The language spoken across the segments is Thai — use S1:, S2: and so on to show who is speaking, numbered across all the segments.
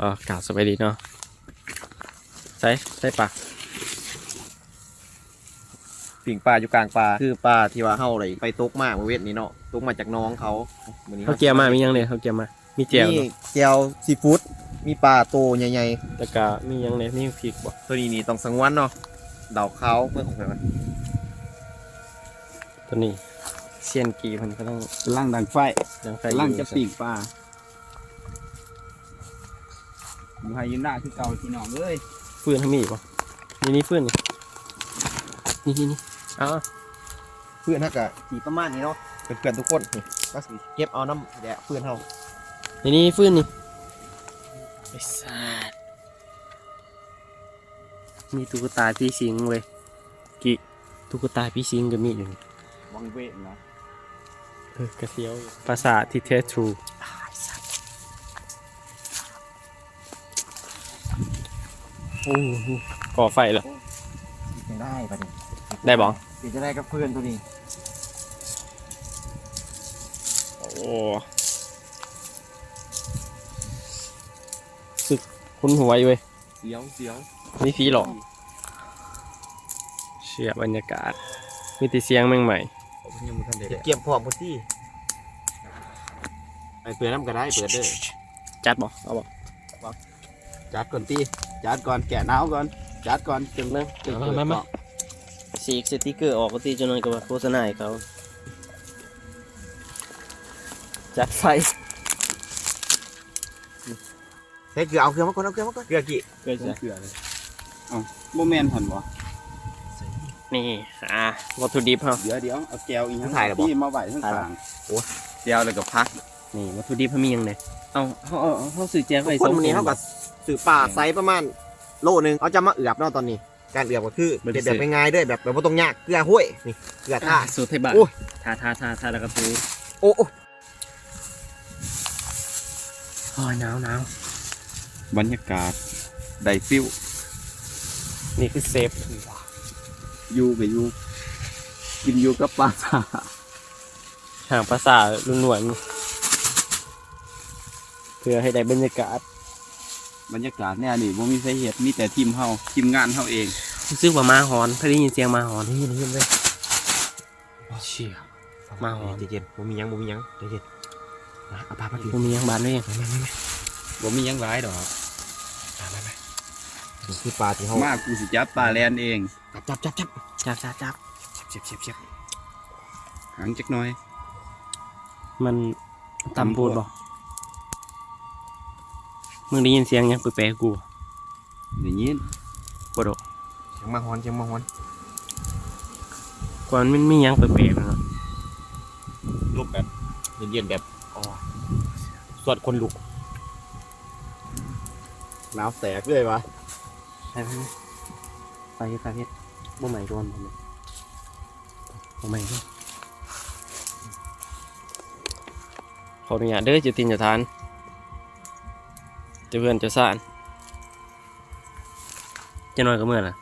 S1: อ๋อกล่าวสบายดีเนาะใส่ใส่ปาก
S2: ปิ่งปลาอยู่กลางปลาคือปลาที่ว่าเฮาเลยไปตกมาเมื่อเวทนี้เนาะตกมาจากน้องเขามื้อนี้
S1: เขาเกียร์มามียังเนี่ยเขาเกียร์มา มีเจียว
S2: มี
S1: เนาะ
S2: แจวซีฟู้ดมีปลาโตใหญ่
S1: แล้วก็มียังเนี่ยมีพริกบ่
S2: ๆตัวนี้นี่ต้องสังวนเนาะเดาเขาเพื่อของใครวะ
S1: ตัวนี้เซียนกีมันก็ต้อง
S3: กำลังดังไฟ
S1: ยังไฟ
S3: กำลังจะปีกปลา อยู่ไฮยูน่าคือเก่าพี่น้องเอ้ย
S1: ฟืนเขามีอีกบ่นี่นี่ฟืนนี่นี่นี่นี่เอ้า
S2: เพื่อนเฮาก็สีประมาณนี้เนาะเพื่อนๆทุกคนนี่ก็สิเก็บเอาน้ำแดะเพื่อนเฮา
S1: นี่นี่ฟืนนี่ไอ้สัสมีตุ๊กตาพี่สิงเว้ยกิตุ๊กตาพี่สิงก็มีอยู่นี่
S3: วังเวทนะ
S1: เออกระเทียวภาษาที่แท้ทรู ก่อไฟเหรอ
S2: ยังได้ปะเนี่ย
S1: ได้บ่
S2: สิจะได้กับเพื่อนตัวนี้
S1: โอ้สึกคุ้นหัวอยู่เว้ย
S3: เสียวเสียว
S1: นี่ฟีหรอกเชียบรรยากาศ มีแต่เสียงแม่งใหม่
S3: ผมยังไม่ทันได้
S2: เก็บเกี่ยมพร้อมพุ่นสิไปเปิดน้ำก็ได้เปิดเด้อ
S1: จัดบ่เอาบ่
S3: จัดก่อนตี จัดก่อนแกะหนาวก่อนจัดก่อนจึง
S1: นั่ง
S3: จึง
S1: มา
S3: เปิด
S1: มา
S3: ต่
S1: มา
S3: อ
S1: สีกสติกเกอร์ออกก็ตีจนนั้นก็ว่าโฆษณาให้เขาจัดไฟ
S2: เฮ้ยเกลือเอาเกลือมาก่อนเอาเกลือมาก่อนเกลือกี่
S1: เกิด
S3: ใส่
S1: จะ
S3: เกลือเลยเอ้าโมเมนต์หันวะ
S1: นี่อ่าวัตถุดิบเฮา
S3: เดี๋ยวเดี๋ยวเอาแก้วอีกทั้งที่มาไหวทั้งต่างแก้วแล้วก็พัก
S1: นี่วัตถุดิบเฮามีหยังไงเอาเขาเอาเอาเขาสื่อแจ้ง
S2: ทุ
S1: ไป
S2: กคนวันนี้เท่ากับ สื่อปลาไซส์ประมาณโลหนึงเอาจะมาเอือบเนาะตอนนี้ การเอือบก็คือเด็ดแบบง่ายๆเด้วยแบบแบบบ่ต้องยากเกลือห้วยนี่เกลือท่า
S1: สูตรไทยบ้าน
S2: โอ้ย
S1: ทาทาทาทาแล้วก็ซื้อ
S2: โอ้โอ้
S1: โอ้ยหนาวหนาว
S3: บรรยากาศได้ฟิล
S1: นี่คือเซฟ
S3: อยู่กับอยู่กินอยู่กับปลาสา
S1: ห่างภาษาลุนหนวลเพื่อให้ได้บรรยากาศ
S3: บรรยากาศเนี่ยนี่บ่มีสาเหตุมีแต่ทีมเฮาทีมงานเฮาเอง
S1: รู้สึกว่ามาหอนพอได้ยินเสียงมาหอนนี่นี่เลยเชี่ยมาหอม
S2: เย็นๆบ่มีหยังบ่มีหยังใจเย็นมาเอาปลามาดิ
S1: มันมียังบานด้วยยัง
S3: บ่มีหยังหลายดอก
S2: นี่คือปลาที่เฮา
S3: มากูสิจับปลาแลนเอง
S2: จับจับจับ
S1: จับจับจับ
S2: เสียบเสียบเสียบ
S3: หางจักหน่อย
S1: มันตำพูดบอก มึงได้ยินเสียงยังแปลกๆกู
S3: ได้ยิน
S1: ปวดอก
S2: เสียงมาฮอนเสียงมาฮอน
S1: ก่อนมันมียังแปลกๆเนาะ
S2: รูปแบบเย็นๆแบบอ๋อสวดคนลุกหนาวแสกเลยวะ
S1: ไปไปไปไปเพชรบ่ใหม่โดนบ่ใหม่บ่ใหม่เด้อขออนุญาตเด้อเจะตินเจะทานเจะเพื่อนเจะสานเจะน้อยก็เมื่อน่ะ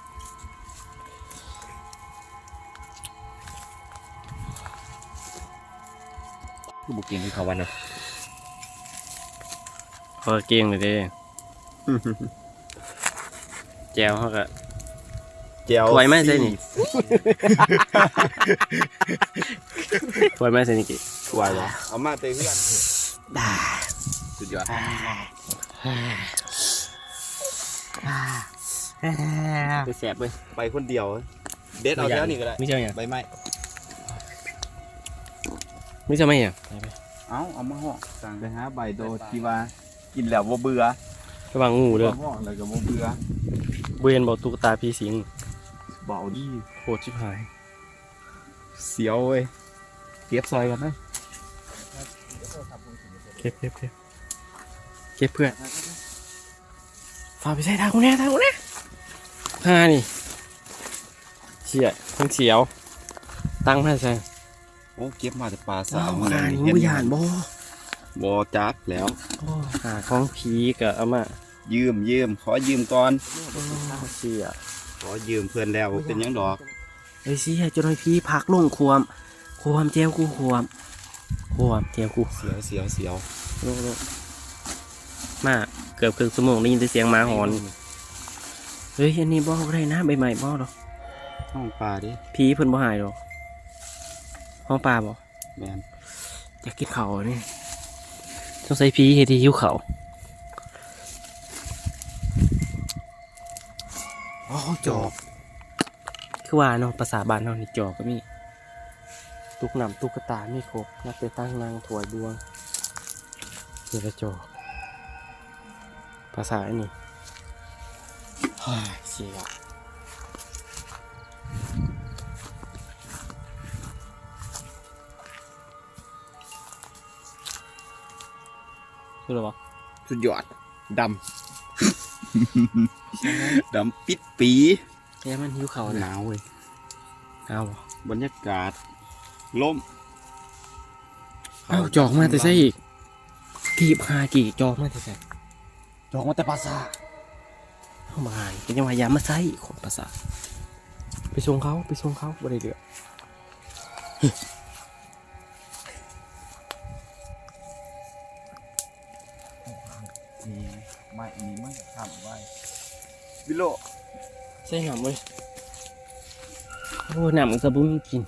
S2: คือบุกเก่งคือเขาวันเนาะ
S1: พอเก่งเลยเด้แจวเขาก็
S2: เจียว
S1: ไหวไหมใส่นี่ถวยไหมเซนิกิ
S2: ถวยเหรอ
S3: เอามาเตะเพื่อน
S1: ได้
S3: สุดยอด
S1: ไปแสบเว้ย
S2: ไปคนเดียว เด็ดเอาแค่นี้ก็ได้
S1: ไม่ใช่ยัง
S3: ใบไม้
S1: ไม่ใช่ไหมยัง
S3: เอาเอามาห่อสั่งไปหาใบโดดที่ว่ากินแล้วบ่เบื่อ
S1: ระวังงูเด้อ
S3: ห่อแล้วก็บ่เบื่อ
S1: เวียนบอกตุ๊กตาพี่สิง
S3: เบาดี
S1: โคตรชิบหาย
S3: เสียวเว้ยเก็บซอยกันนะ
S1: เก็บเก็บเก็บ เก็บเพื่อนฝากไปใส่ทางกูแน่ทางกูแน่ฮ่านี่เฉียทั้งเฉียว ตั้งมาใส่
S3: โอ้เก็บมาแต่ปลาสา
S1: อ้าว
S3: ว
S1: ขานี่ไม่ยานบ่
S3: บ่จักแล้ว
S1: โอ้หาของผีกับเอามา
S3: ยืมยืมขอยืมก่อน
S1: เฉีย
S3: ขอยืมเพื่อนแล้วเป็นหยังดอก
S1: ไอ้เชี่ยจนไอ้พี่พักลงควมควมเจียวกูควมควมเจียวกู
S3: เสียวเสียวเสียว
S1: ลงลง มาเกือบครึ่งชั่วโมงได้ยินแต่เสียงหมาหอน เฮ้ยอันนี้บ่ได้นะใบใหม่บ่หรอก
S3: ห้องปลาดิ
S1: ผีเพิ่นบ่หายหรอกห้องปลาบ่
S3: แมน
S1: อยากกินข้าวนี่ต้องใส่ผีเฮ็ดที่หิวข้าว
S2: อ๋อจอบ
S1: คือว่าเนาะภาษาบ้านเฮานี่จอก็มี ตุกน้ำตุ๊กตามีครบนับไปตั้งนางถวยบวงนี่ก็จอกภาษาอันนี้เฮ้ยเสียคืออะไรวะ
S2: สุดยอดด
S3: ดำปิดปี
S1: แค่มันหิวเขาว
S3: ห
S1: นะ
S3: นาวเว้ย
S1: เอาบ่
S3: บรรยากาศล่ม
S1: เอาจอกมาแต่ใส่อีกกีบหากี่จอกมาแต่ใส่ำ
S2: จอกมาแต่ปลาซา
S1: เข้ามาอ่านเป็นยังไงยามมาใส่คนภาษาทไปส่งเขาไปส่งเขาบ่ได้เดือด
S3: นี่ไม่นี่ไม่ทำไว้วิโล
S1: ใส่หนำเว้ยโอ้หนำมันจะบุ้มกิน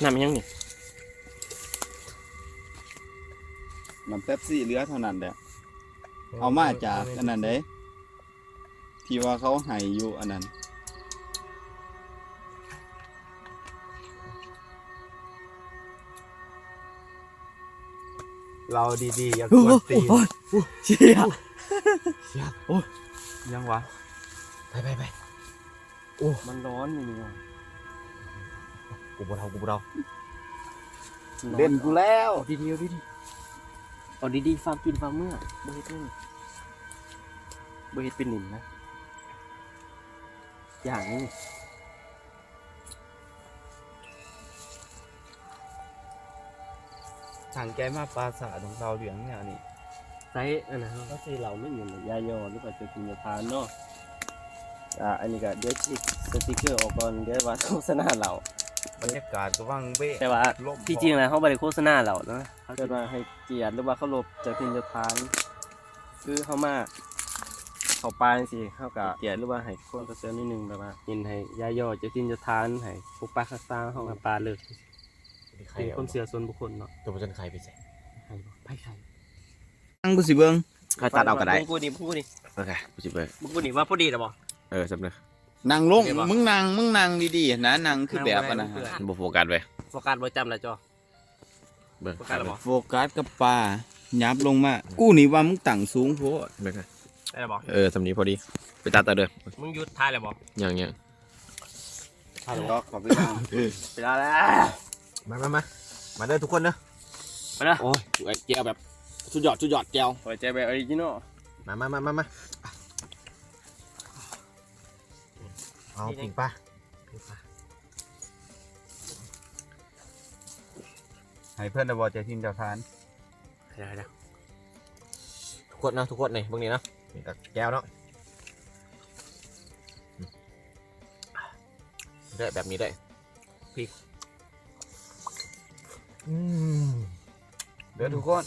S1: หนำยังนี่
S3: น้ำเป๊ปซี่เหลือเท่านั้นแหละ เอามาจากอันนั้นเด้ที่ว่าเขาให้อยู่อันนั้น
S2: เราดีๆอย่าก
S1: โอ้
S2: วนตีน
S1: โหเชี่ย
S3: ยังวะ
S2: ไปไปไป
S1: มันร้อนอยู่นี่ว่ะ
S2: กูบ่เทากูบ่เทา
S3: เล่นกูแล้ว
S1: เอาดีๆเอาดีๆ เอาดีๆฟาร์มกินฟาร์มเมื่อบ่เฮ็ดนี่บ่เฮ็ดเป็นหนินนะ อย่างนี้
S3: สั่งแกมาปลาสาของเราเหลืองเนี่ยนี่
S1: ไซส์อันนั้นก็คือเราไม่เหมือนยายอหรือว่าจะกินจะทานเนาะอ่าอันนี้ก็เดี๋ยวฉีกสติกเกอร์ออกก่อนเดี๋ยวว่าโฆษณาเรา
S3: บรรยากาศก็ว่างเบ้
S1: แต่ว่า
S3: ล่ม
S1: ที่จริงแล้วเขาบริโฆษณาเรานะเขาจะมาให้เกียรติหรือว่าเขาลบจะพินจะทาน คือเขามาเขาปลาสิเขากับเกียรติหรือว่าให้คนกระเซียนิดนึงแบบว่ายินให้ยายอจะพินจะทานให้พวกปลาคาซาเขากับปลาเลิก
S2: ใคร
S1: เป็น
S2: เอา
S1: คนเสือส่วนบุคคลเนาะ
S2: ตัวมันจะใครไปใส่
S1: ให้บ่ไปใคร
S3: นั่งกูสิเบิ้ง
S2: ใครตัดเอาก็ได้
S1: พูดดิพูดดิ
S2: โอเคกูสิเบิก
S1: พูดดิว่าพูดดีหรอบอก
S2: เออสำเนึก
S3: นั่งลง
S1: เดี๋ยวบอก
S3: มึงนั่งมึงนั่งดีๆนะนั่งคือแบบอันนะ
S1: นั่งบ่ได้
S2: บ่โฟกัสไว้
S1: โฟกัสไว้จำละจอ
S2: เบิก
S1: โฟกัสแล้วบ่
S3: โฟกัสกับปลายับลงมา กูนี่ว่ามึงตั้งสูงโพด
S2: เบิก
S1: ได้แล้วบอก
S2: เออสำนี้พอดี ไปตัดต่อเด้อ
S1: มึงหยุดท้ายแล้วบอก
S2: อย่างเงี้ย
S3: ฮัลโหลขอไปนั่ง
S1: ไปแล้วแล้ว
S2: มามามามาเด้อทุกคนเด้อ
S1: ไปแล้ว
S2: โอ้ยแก้วแบบสุดยอดสุดยอดแก้ว
S1: หัวใจแบบออริจินอล
S2: มามามามามา เอาปิ่งปลา
S3: ให้เพื่อนนะบอใจทีมเจ้าทาน
S1: เดี๋ยวเดี๋ยว
S2: ทุกคนนะทุกคนนี่เบิ่งนี่นะนี่กับแก้วเนาะอืมได้แบบนี้ได้พริกอืม
S3: เด้อทุกคน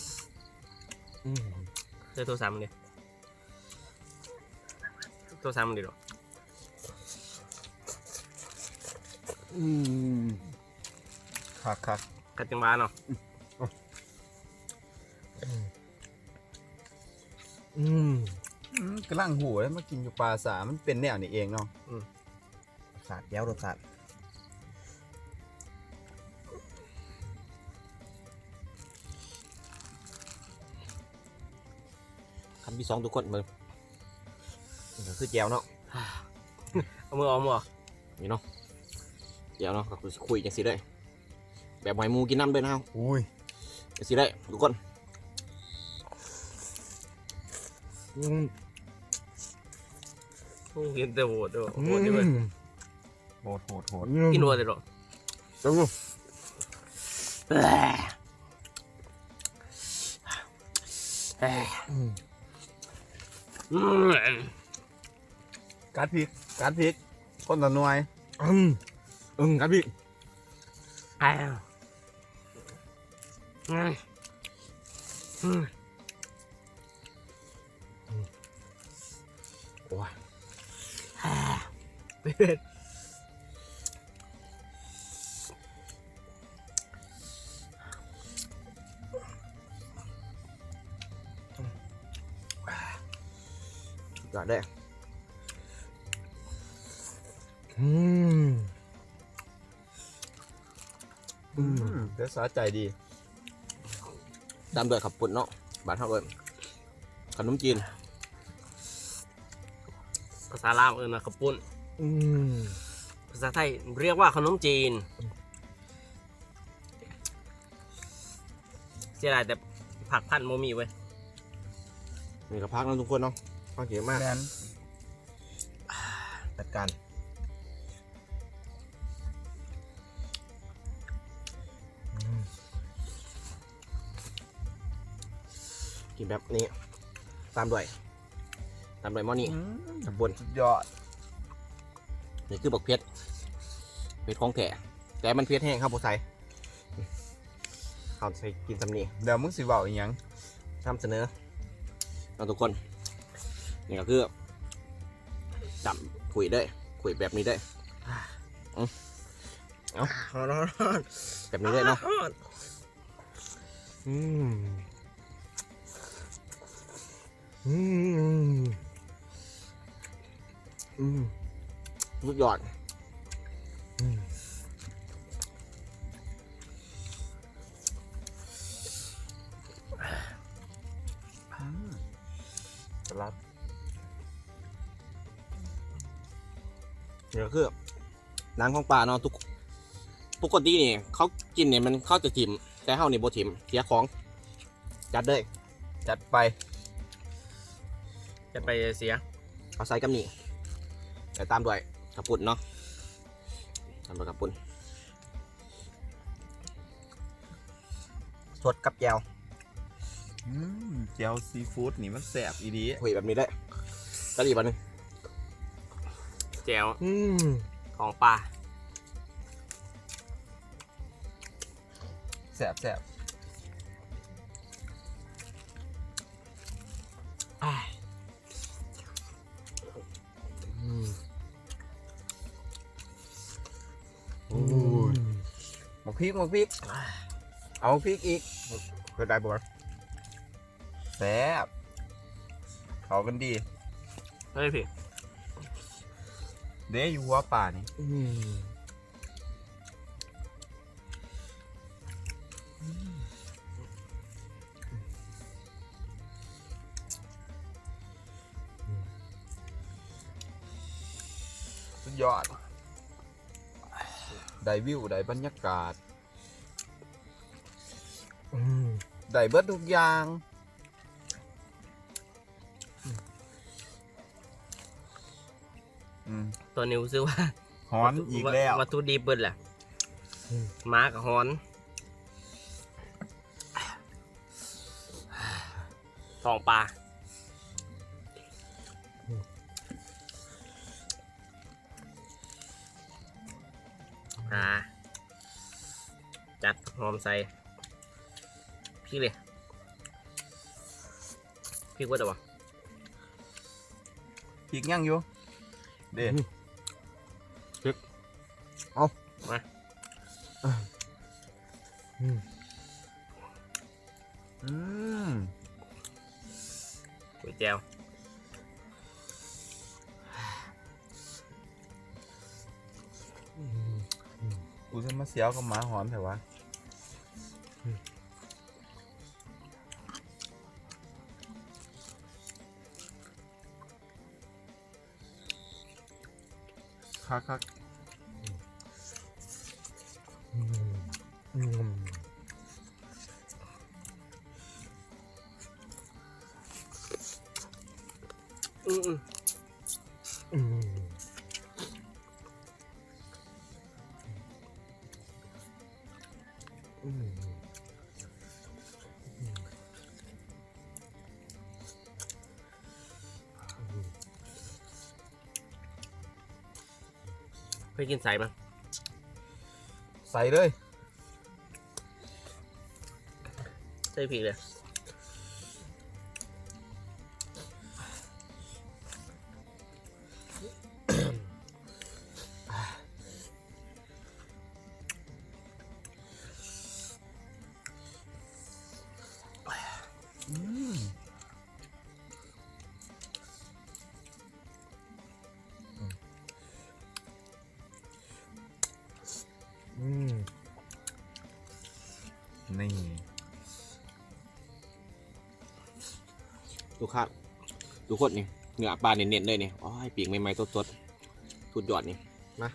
S2: อืม
S1: เจอตัวสามมึงดิตัวสามมึงดิหรอ
S2: อืม
S3: คักคัก
S1: กัดจังหวะเนาะ
S2: อืม
S3: อืมกำลังหูแล้วมากินอยู่ปลาสามันเป็นแนวนี้เองเนาะ
S2: รสชาติแก้วรสชาติคำที่สองทุกคนมึงนี่ก็คือแก้วเนาะ
S1: เอามือเอามือ
S2: นี่เนาะ แก้วเนาะก็คือคุยจังสิได้ แบบหอยหมูกินน้ำด้วยนะ
S3: อุ้ย
S2: จังสิได้ทุกคนอืม
S1: โอ้เห็นแต่โหดด้วยโหดนี่เว้ย
S3: โหดโหดโหด
S1: กินโหดเลยหรอ
S2: จัง
S1: แหล่แหล่อืม
S3: กัดพริกกัดพริกคนละหน่วย
S2: อืม อืมครับพี่
S1: อ้าวอืม
S2: เลยอืม
S3: อืมเดี๋ยวสาใจดี
S2: ตามด้วยขับปุ่นเนาะบาทเท่าเอิญขนมจีน
S1: ภาษาลาวเอิ้นว่าข้าวปุ้น
S2: อืม
S1: ภาษาไทยเรียกว่าขนมจีนเสียดายแต่ผักพันธุ์โมมีเว้ย
S2: มีกระพักนะทุกคนเนาะข้าวเขียวมาก
S3: แม่น
S2: จัดการ กินแบบนี้ ตามด้วยตามด้วยหม้อนี่
S3: อืม
S2: ขับปุ่น
S3: สุดยอด
S2: นี่คือบักเพชรเพชรของแท้แต่มันเพชรแห้งครับผู้ใส่เขาใส่กินสำนี
S3: เดี๋ยวมึงสิเว้าอีหยัง
S2: นำเสนอเราทุกคน นี่ก็คือจับขุยได้ขุยแบบนี้ได้อืมเอาแบบนี้ได้เนาะอืม อืมอืมสุดยอดอืม
S3: สลัด
S2: นี่ก็คือหนังของปลาเนาะทุกปกตินี่เขากินเนี่ยมันเข้าจะจิ้มแต่เฮานี่บ่จิ้มเสียของ จัดเลย
S3: จัดไป
S1: จะไปเสีย
S2: เอาใส่กับนี่แต่ตามด้วยกระปุ่นเนาะตามด้วยกระปุ่นสดกับแจว
S3: อืมเจียวซีฟู้ดนี่มันแสบอีดี
S2: คุยแบบนี้ได้กะหรี่บันหนึง
S1: แจว
S2: อืม
S1: ของปลา
S3: แสบแสบ ริกหมกพริก เอาพริกอีก
S2: เคยได้บ่วะ
S3: แสบเขากันดี
S1: เฮ้ยพี่
S3: เด้อยู่หัวป่านี่
S2: อืมอืม
S3: สุดยอด ได้วิว ได้บรรยากาศ
S2: อืม
S3: ได้เบิดทุกอย่าง อืม
S1: ตัวนิวซื้อว่า
S3: ฮ้อนอีกแล้ว
S1: วัตถุดิบเบิดแหละม้ากับฮอนทองปลาอ่าจัดหอมใส่ พี่เลยพี่ว่าแต่ว่า
S3: พริกย่างอยู่เด้
S2: อืม
S3: อืม
S1: ก๋วยเตี๋ยว
S3: กูจะมาเสียวกับหมาหอนแต่ว่า คัก
S1: เคยกินใส่มั้ย
S3: ใส่เลย
S1: ใส่พริกเลย
S2: นี่ ดูครับดูโคตรนี่เนื้อปลาเน้นๆเลยนี่อ๋อปีกใหม่ๆสดๆสุดยอดนี่มา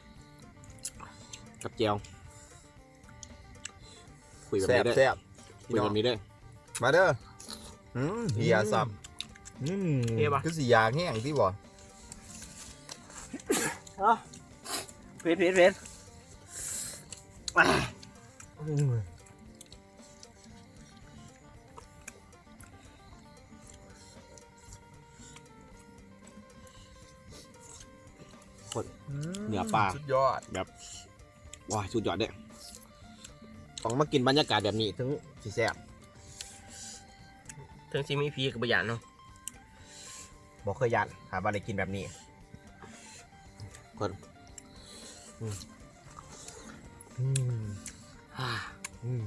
S2: กับเจียวคุยแบบนี้ได้
S3: แซ่บ
S2: คุยแบบนี้ได้
S3: มาเด้อเฮียซับอืม
S1: เฮียปะ
S3: คือสียางแห้งที่บ่
S1: เพชรเพชดเพชร
S2: ปลา
S3: สุดยอด
S2: ว้าสุดยอดเด้ต้องมากินบรรยากาศแบบนี้ถึงสิแซ่บ
S1: ถึงซีมีพีกับบะหยานเนาะ
S2: บอกเคยยันหาบาได้กินแบบนี้คนอืมอืม
S1: อ่า
S2: อืม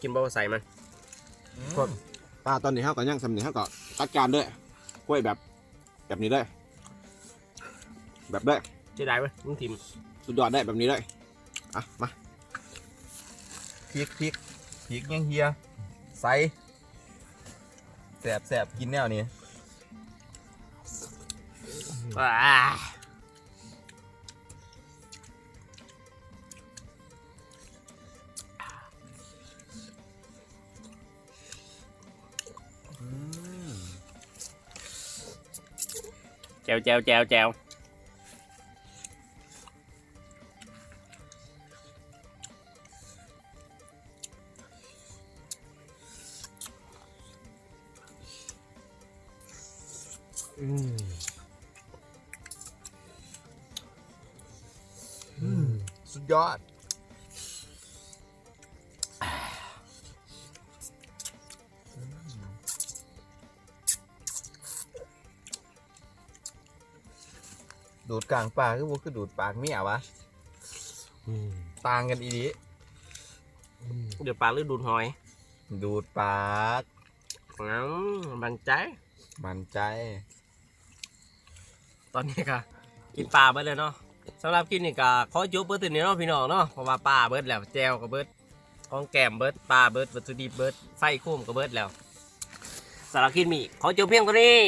S1: กินบ่ใส่มัน
S2: คน ปลาตอนนี้เขาก็ยังสำเนียงเขาก็จัดการด้วยกล้วยแบบแบบนี้ได้แบบได้
S1: เจะได้ไหมมึงทิม
S2: สุดยอดได้แบบนี้ได้อะมา
S3: พริกพริกพริกยังเฮียใส่แซ่บแซ่บกินแนวนี้
S1: อ่า แจวแจวแจ
S3: ดยอดดูดกลางปากคือบ่คือดูดปากเมียวะ
S2: อืม
S3: ต่างกันอีดี
S1: เดี๋ยวปลาหรือดูดหอย
S3: ดูดปาก
S1: งั้นบันใจ
S3: มันใจ
S1: ตอนนี้ก็กินปลาเบิดเลยเนาะสำหรับกินนี่ก็ขอจบเบิดตัวนี้เนาะพี่น้องเนาะเพราะว่าปลาเบิดแล้วแจวก็เบิดของแก้มเบิดปลาเบิดวัตถุดิบเบิดไฟคุ้มก็เบิดแล้วสำหรับกินมีขอจบเพียงเท่านี้